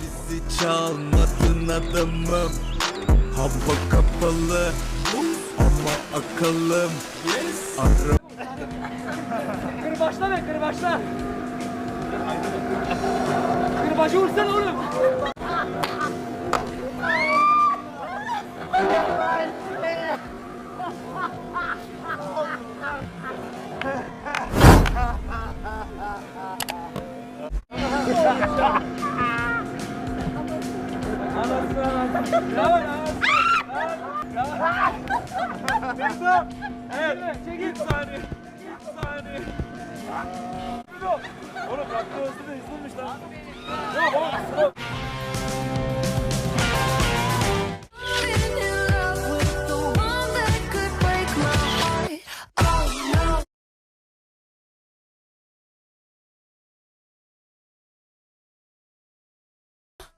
Bizi çalmasın adamım. Hava kapalı ama akıllım Ara Kırbaçla be kırbaçla. Kırbacı vursana oğlum. Evet, çekil. saniye. saniye. Oğlum kalktı hızlı da hızlıymış lan. Yok oğlum.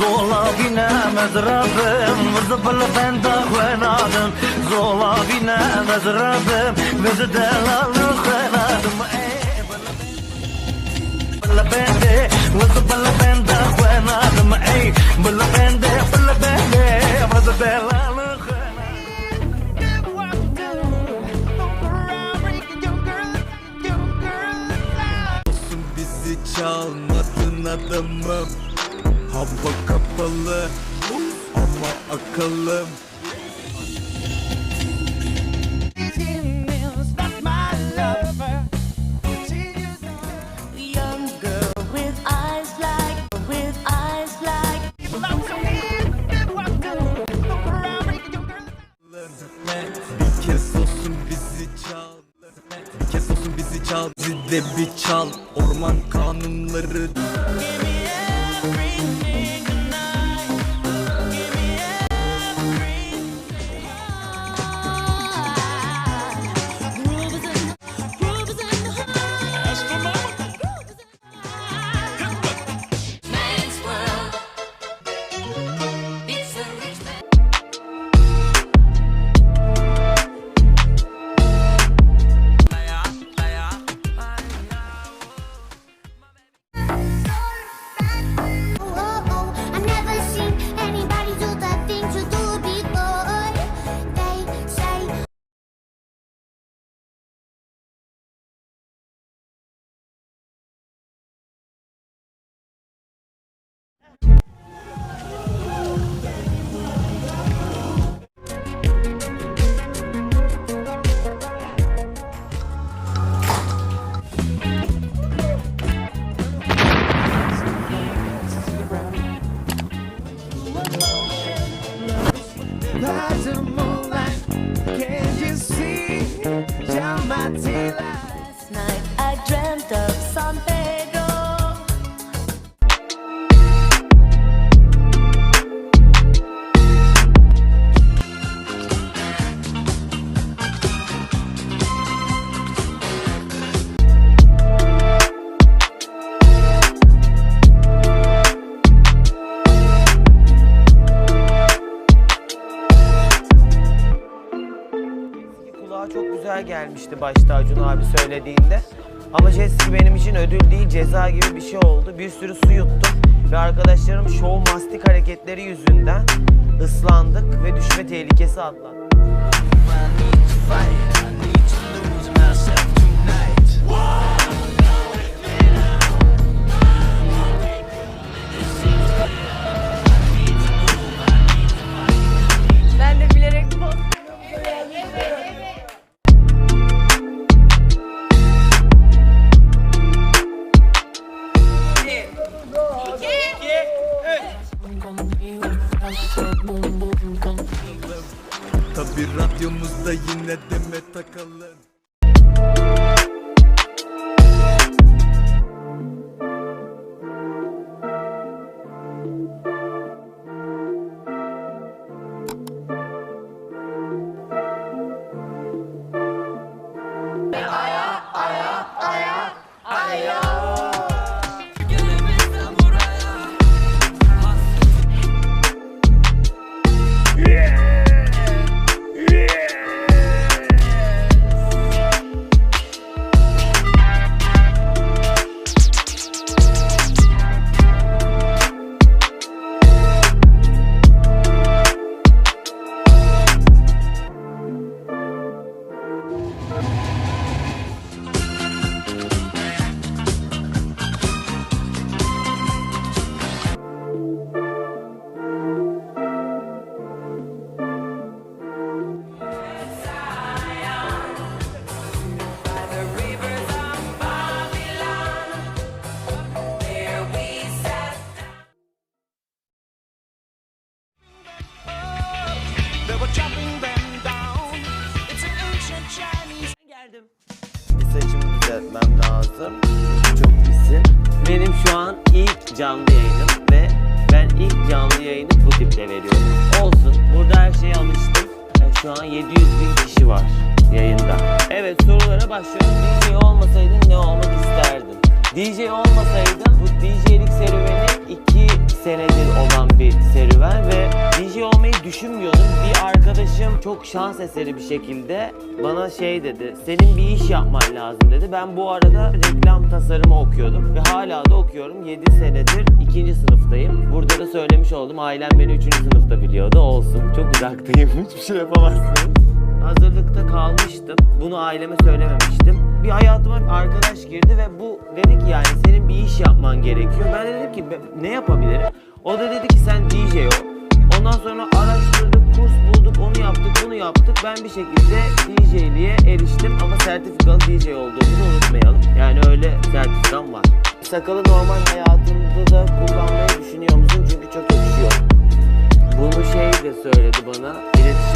Zola bine mezrabim Vızıbıl ben de kwenadım Zola bine mezrabim Vızı delalı kwenadım Bılı bende Vızıbıl ben de kwenadım Bir kez olsun bizi çal. Bizi de bir çal. Orman kanunları gelmişti başta Acun abi söylediğinde. Ama jet ski benim için ödül değil ceza gibi bir şey oldu. Bir sürü su yuttum ve arkadaşlarım şov mastik hareketleri yüzünden ıslandık ve düşme tehlikesi atlattık. Çok pisin. Benim şu an ilk canlı yayınım ve ben ilk canlı yayını bu tiple veriyorum. Olsun. Burada her şeye alıştım. E, Şu an 700 bin kişi var yayında. Evet sorulara başlıyorum. DJ olmasaydın ne olmak isterdin? DJ olmasaydım bu DJ'lik serüveni 2 senedir olan bir serüven ve DJ olmayı düşünmüyordum. Bir arkadaşım çok şans eseri bir şekilde bana şey dedi. Senin bir iş yapman lazım dedi. Ben bu arada reklam tasarımı okuyordum ve hala da okuyorum. 7 senedir 2. sınıftayım. Burada da söylemiş oldum. Ailem beni 3. sınıfta biliyordu. Olsun. Çok uzaktayım. Hiçbir şey yapamazsınız. Hazırlıkta kalmıştım. Bunu aileme söylememiştim. Bir hayatıma arkadaş girdi ve bu dedi ki yani senin bir iş yapman gerekiyor. Ben de dedim ki "Ben ne yapabilirim? O da dedi ki sen DJ ol. Ondan sonra araştırdık, kurs bulduk, onu yaptık, bunu yaptık. Ben bir şekilde DJ'liğe eriştim ama sertifikalı DJ olduğumuzu unutmayalım. Yani öyle sertifikam var. Sakalı normal hayatında da kullanmayı düşünüyor musun? Çünkü çok yakışıyor. Bunu şey de söyledi bana.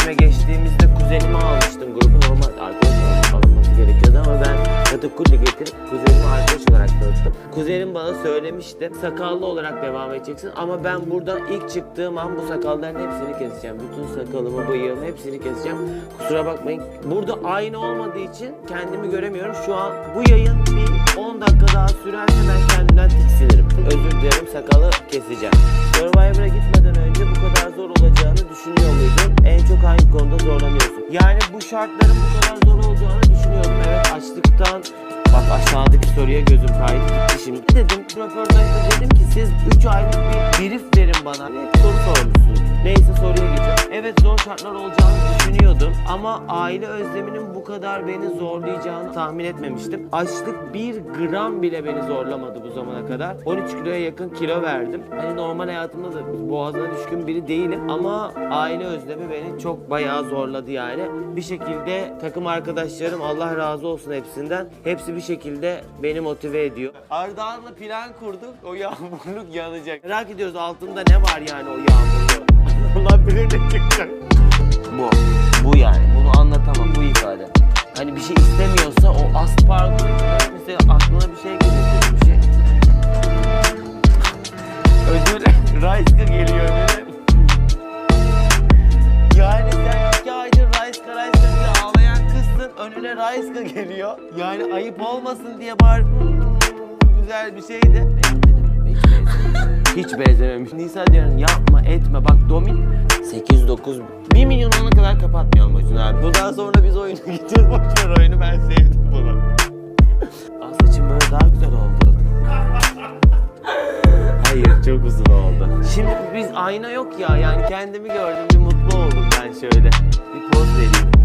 İletişime geçtiğimizde kuzenimi almıştım grubu. Normal arkadaş olarak alınması gerekiyordu ama ben katakulli getirip kuzenimi arkadaş olarak tanıttım. Kuzenim bana söylemişti. Sakallı olarak devam edeceksin ama ben buradan ilk çıktığım an bu sakalların hepsini keseceğim. Bütün sakalımı, bıyığımı hepsini keseceğim. Kusura bakmayın. Burada aynı olmadığı için kendimi göremiyorum. Şu an bu yayın bir 10 dakika daha sürerse ben kendimden tiksinirim. Özür dilerim sakalı keseceğim. Survivor'a gitmeden şartların bu kadar zor olacağını düşünüyordum. Evet açlıktan Bak aşağıdaki soruya gözüm kaydı gitti şimdi. Dedim röportajda dedim ki siz 3 aylık bir brief verin bana. Hep soru sormuşsunuz. Neyse soruya geçelim. Evet zor şartlar olacağını düşünüyordum ama aile özleminin bu kadar beni zorlayacağını tahmin etmemiştim. Açlık bir gram bile beni zorlamadı bu zamana kadar. 13 kiloya yakın kilo verdim. Hani normal hayatımda da boğazına düşkün biri değilim ama aile özlemi beni çok bayağı zorladı yani. Bir şekilde takım arkadaşlarım Allah razı olsun hepsinden. Hepsi bir şekilde beni motive ediyor. Ardahan'la plan kurduk. O yağmurluk yanacak. Merak ediyoruz altında ne var yani o yağmurluğun. Allah bilir ne çıkacak. Bu. Bu yani. Bunu anlatamam. Bu ifade. Hani bir şey istemiyorsa o aspargum mesela aklına bir şey geliyor. Bir şey. Ödül Raiska geliyor benim. Yani sen iki aydır Raiska Raiska diye ağlayan kızsın. Önüne Raiska geliyor. Yani ayıp olmasın diye bağır. "Hmm, Güzel bir şeydi. Hiç benzememiş. Nisa diyorum yapma etme. Bak Domin 8 9 1 milyon ona kadar kapatmayalım Acun abi. Bundan sonra biz oyunu gidiyoruz. Boş ver oyunu ben sevdim bunu. Aa, saçım böyle daha güzel oldu. Hayır çok uzun oldu. Şimdi biz ayna yok ya yani kendimi gördüm bir mutlu oldum ben şöyle. Bir poz vereyim.